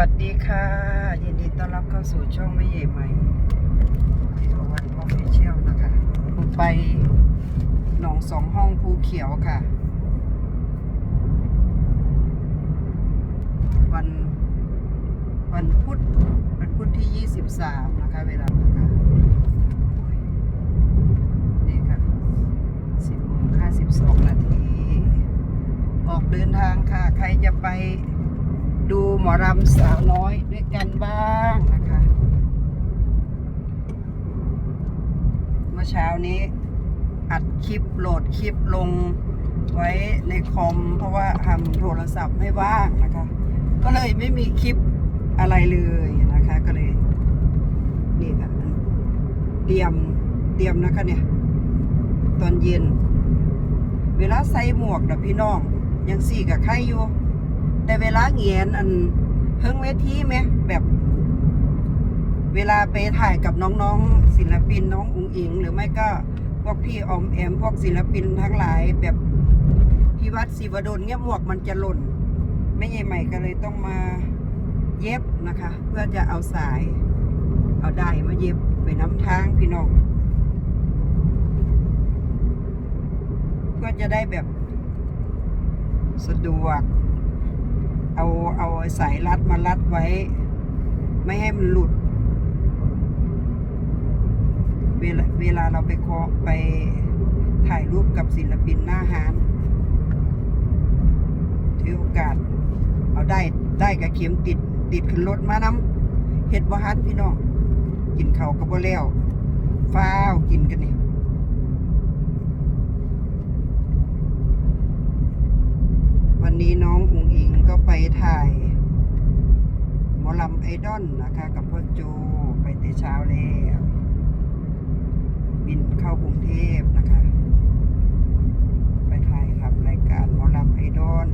สวัสดีค่ะ ยินดีต้อนรับเข้าสู่ช่องไม่ใหญ่ใหม่ที่วันออฟิเชียลนะคะไปหนองสองห้องภูเขียวค่ะ วันวันพุธวันพุธที่ 23 นะคะ เวลานะคะนี่ค่ะ10โมง52 นาที ออกเดินทางค่ะ ใครจะไป ดูหมอรำสาวน้อยด้วยกันบ้างนะคะ เมื่อเช้านี้อัดคลิปโหลดคลิปลงไว้ในคอม เพราะว่าทำโทรศัพท์ไม่ว่างนะคะ ก็เลยไม่มีคลิปอะไรเลยนะคะ ก็เลยนี่ค่ะเตรียมเตรียมนะคะเนี่ย ตอนเย็น เวลาใส่หมวกนะพี่น้อง ยังสี่กับใครอยู่ แต่เวลาเงียนอันเพิ่งเวทีไหมแบบ เวลาไปถ่ายกับน้องๆ ศิลปินน้องอุ๋งอิง หรือไม่ก็พวกพี่ออมแอมพวกศิลปินทั้งหลายแบบพี่วัดศิวดลเงี้ยหมวกมันจะหล่น ไม่ใหญ่ใหม่ก็เลยต้องมาเย็บนะคะ เพื่อจะเอาสาย เอาได้มาเย็บไปน้ำทางพี่น้องเพื่อจะได้แบบสะดวก เอาเอาสายรัดมารัดไว้ ไม่ให้มันหลุด เวลาเวลาเราไปเคาะไปถ่ายรูปกับศิลปินหน้าฮานถือโอกาส เอาได้ได้กับเข็มติดติดขึ้นรถมานำเฮ็ดบ่ฮันพี่น้อง กินเขาก็บ่แล้วฟ้าวกินกันนี่วันนี้น้องอุง ก็ไปถ่าย หมอลำไอดอลนะคะ กับพ่อโจไปแต่เช้าแล้วบินเข้ากรุงเทพนะคะ ไปถ่ายทำรายการหมอลำไอดอล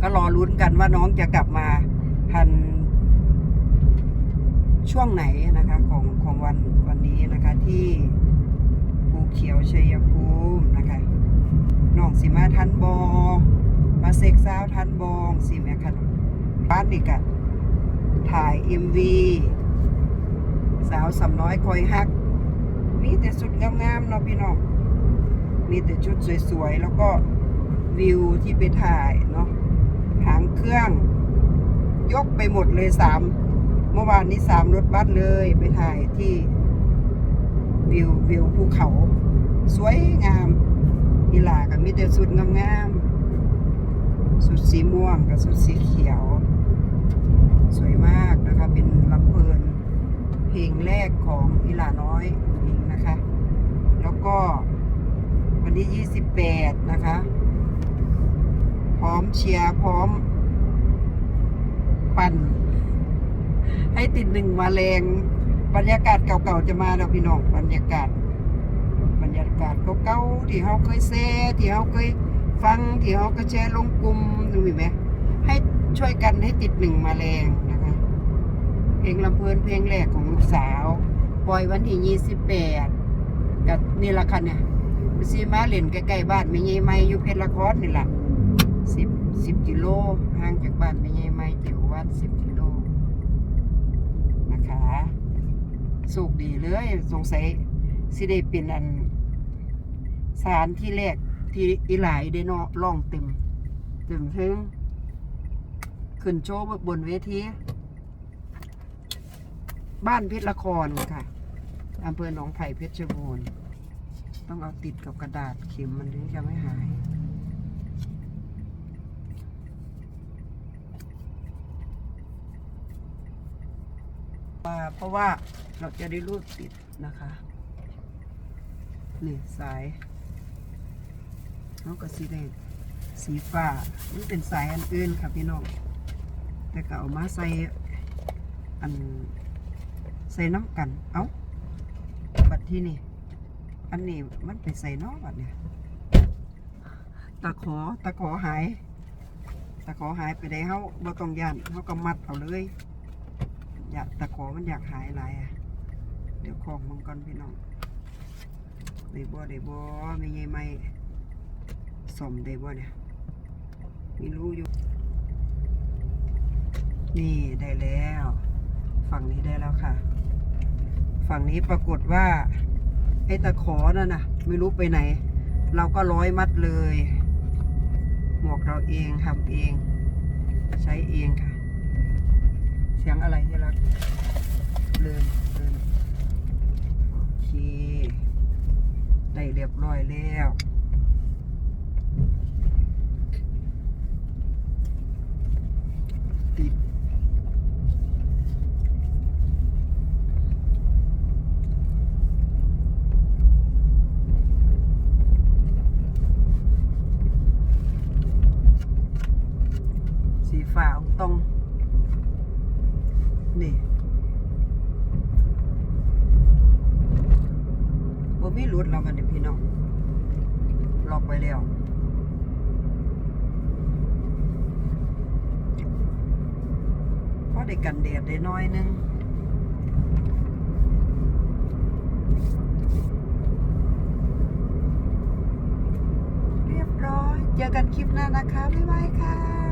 ก็รอลุ้นกันว่าน้องจะกลับมาทันช่วงไหนนะคะของของวันวันนี้นะคะที่ภูเขียวชัยภูมินะคะน้องสิมาทันบอ มาเซ็กซาวทันบองสิแม่คันบ้านนี่กะถ่าย MV สาวสำน้อยคอยฮัก มีแต่สุดงามๆเนาะพี่น้องมีแต่ชุดสวยๆ แล้วก็วิวที่ไปถ่ายเนาะหางเครื่อง ยกไปหมดเลยสามเมื่อวานนี้สามรถบัสเลยไปถ่ายที่วิววิวภูเขา สวยงามอีหลากับมีแต่สุดงามๆ สุดสีม่วงกับสุดสีเขียว สวยมากนะคะ เป็นลำเพลินเพลงแรกของอีลาน้อยหญิงนะคะ แล้วก็วันที่ 28 นะคะ พร้อมเชียร์พร้อม ปั่น ให้ติดหนึ่งมาแรงบรรยากาศเก่าๆจะมาแล้วพี่น้องบรรยากาศ บรรยากาศเก่าๆที่เขาเคยแซ่ที่เขาเคย ฟังที่เขาก็แชร์ลงกลุ่มดูไหมให้ช่วยกันให้ติดหนึ่งมาแรงนะคะ เพลงลำเพลินเพลงแรกของลูกสาว ปล่อยวันที่ยี่สิบแปดกับนี่ละค่ะเนี่ยไปซีมาเล่นใกล้ๆบ้านไม่ใหญ่ไม่อยู่เพชรละครนี่แหละสิบสิบกิโลห่างจากบ้านไม่ใหญ่ไม่เจียววัดสิบกิโลนะคะสุขดีเลย สงสัยสิได้เป็นอันสารที่แรก ที่อีหลายได้นาะร้องเต็มเต็มเพลงขึ้นโชว์บนเวที บ้านเพชรละครค่ะอำเภอหนองไผ่เพชรบูรณ์ต้องเอาติดกับกระดาษเข็มมันถึงจะไม่หายว่าเพราะว่าเราจะได้รูดติดนะคะ นี่สาย น้องก็สีแดงสีฟ้านี่เป็นสายอันอื่นค่ะพี่น้องแต่ก็เอามาใส่อันใส่น้ำกัน เอ้าบัดที่นี่ อันนี้มันไปใส่นอกบัดเนี่ย ตะขอตะขอหาย ตะขอหายไปได้เขาบ่ต้องย่านเขาก็มัดเอาเลยอยากตะขอมันอยากหายอะไรอะ เดี๋ยวของมังกรพี่น้องได้บ่ได้บ่ไม่ไงไม่ สมได้บ่เนี่ยม่รู้อยู่ นี่ได้แล้ว ฝั่งนี้ได้แล้วค่ะ ฝั่งนี้ปรากฏว่าไอ้ตะขอนั่นนะไม่รู้ไปไหน เราก็ร้อยมัดเลย หมวกเราเองทำเอง ใช้เองค่ะ เสียงอะไรที่รักเลยเลยโอเค ได้เรียบร้อยแล้ว ติด สีฟ้าตรง นี่บ่มีรุดแล้วมันดีพี่น้องล็อกไว้แล้วพอได้กันแดดได้น้อยนึงเรียบร้อย เจอกันคลิปหน้านะคะ บ๊ายบายค่ะ